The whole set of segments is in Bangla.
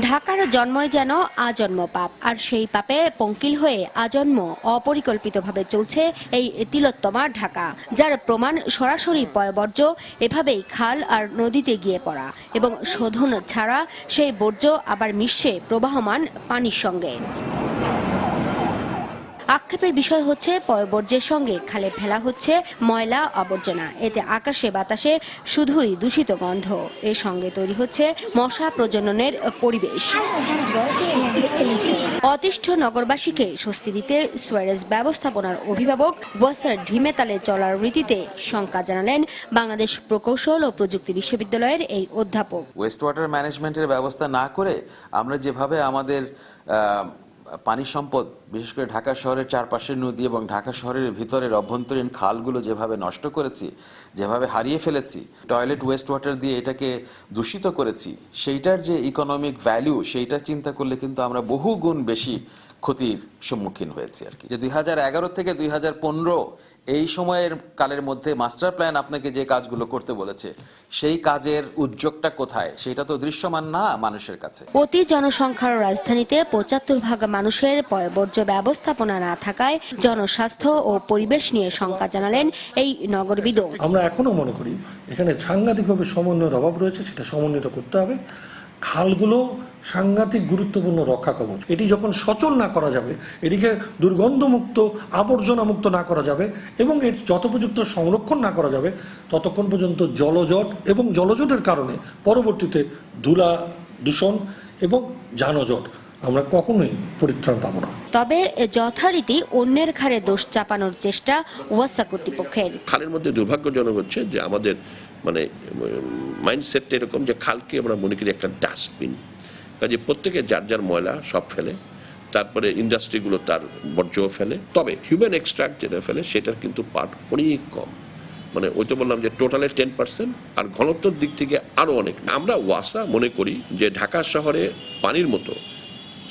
ঢাকার জন্মই যেন আজন্ম পাপ, আর সেই পাপে পঙ্কিল হয়ে আজন্ম অপরিকল্পিতভাবে চলছে এই তিলোত্তমা ঢাকা, যার প্রমাণ সরাসরি পয়বর্জ্য, এভাবেই খাল আর নদীতে গিয়ে পড়া, এবং শোধন ছাড়া সেই বর্জ্য আবার মিশছে প্রবাহমান পানির সঙ্গে। আক্ষেপের বিষয় হচ্ছে, পয়বর্জ্যের সঙ্গে খালে ফেলা হচ্ছে ময়লা, আবর্জনা। এতে আকাশে, বাতাসে শুধুই দূষিত গন্ধ। এর সঙ্গে তৈরি হচ্ছে মশা প্রজননের পরিবেশ। অতিষ্ঠ নগরবাসীকে স্বস্তি দিতে সোয়ারেজ ব্যবস্থাপনার অভিভাবক ওয়াসার ঢিমেতালে চলার রীতিতে শঙ্কা জানালেন বাংলাদেশ প্রকৌশল ও প্রযুক্তি বিশ্ববিদ্যালয়ের এই অধ্যাপক। ওয়েস্ট ওয়াটার ম্যানেজমেন্টের ব্যবস্থা না করে আমরা যেভাবে আমাদের পানি সম্পদ, বিশেষ করে ঢাকা শহরের চারপাশের নদী এবং ঢাকা শহরের ভিতরের অভ্যন্তরীণ খালগুলো যেভাবে নষ্ট করেছি, যেভাবে হারিয়ে ফেলেছি, টয়লেট ওয়েস্ট ওয়াটার দিয়ে এটাকে দূষিত করেছি, সেইটার যে ইকোনমিক ভ্যালু সেইটা চিন্তা করলে কিন্তু আমরা বহু গুণ বেশি ক্ষতির সম্মুখীন হয়েছে আর কি। যে দুই হাজার এগারো থেকে দুই হাজার পনেরো এই সময়ের কালের মধ্যে মাস্টার প্ল্যান আপনাকে যে কাজগুলো করতে বলেছে সেই কাজের উদ্যোগটা কোথায়? সেটা তো দৃশ্যমান না মানুষের কাছে? অতি জনসংখ্যার রাজধানীতে পঁচাত্তর ভাগ মানুষের পয়বর্জ্য ব্যবস্থাপনা না থাকায় জনস্বাস্থ্য ও পরিবেশ নিয়ে শঙ্কা জানালেন এই নগরবিদ আমরা এখনও মনে করি এখানে সাংঘাতিকভাবে সমন্বয়ের অভাব রয়েছে সেটা সমন্বিত করতে হবে। খালগুলো সাংঘাতিক গুরুত্বপূর্ণ রক্ষা কবচ। এটি যখন সচল না করা যাবে, এটিকে দুর্গন্ধমুক্ত, আবর্জনামুক্ত না করা যাবে এবং এর যথোপযুক্ত সংরক্ষণ না করা যাবে, ততক্ষণ পর্যন্ত জলজট এবং জলজটের কারণে পরবর্তীতে ধুলা দূষণ এবং যানজট আমরা কখনোই পরিত্রাণ পাবো না। তবে যথারীতি অন্যের ঘাড়ে দোষ চাপানোর চেষ্টা ওয়াসা কর্তৃপক্ষের। খালের মধ্যে দুর্ভাগ্যজনক হচ্ছে যে আমাদের মানে মাইন্ডসেটটা এরকম যে খালকে আমরা মনে করি একটা ডাস্টবিন। কাজে প্রত্যেকে যার যার ময়লা সব ফেলে তারপরে ইন্ডাস্ট্রিগুলো তার বর্জ্য ফেলে। তবে হিউম্যান এক্সট্রাক্ট যেটা ফেলে সেটার কিন্তু পার্ট অনেক কম। মানে ওই তো বললাম যে টোটালে টেন পার্সেন্ট আর ঘনত্বর দিক থেকে আরও অনেক। আমরা ওয়াসা মনে করি যে ঢাকা শহরে পানির মতো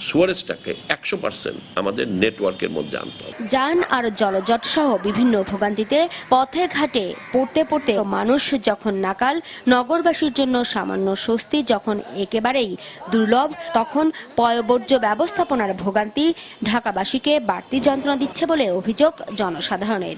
সুয়ারেজটাকে একশো পার্সেন্ট আমাদের নেটওয়ার্কের মধ্যে আনতে হবে। যান আর জলজট সহ বিভিন্ন ভোগান্তিতে পথে ঘাটে পড়তে পড়তে মানুষ যখন নাকাল, নগরবাসীর জন্য সামান্য স্বস্তি যখন একেবারেই দুর্লভ, তখন পয়বর্জ্য ব্যবস্থাপনার ভোগান্তি ঢাকাবাসীকে বাড়তি যন্ত্রণা দিচ্ছে বলে অভিযোগ জনসাধারণের।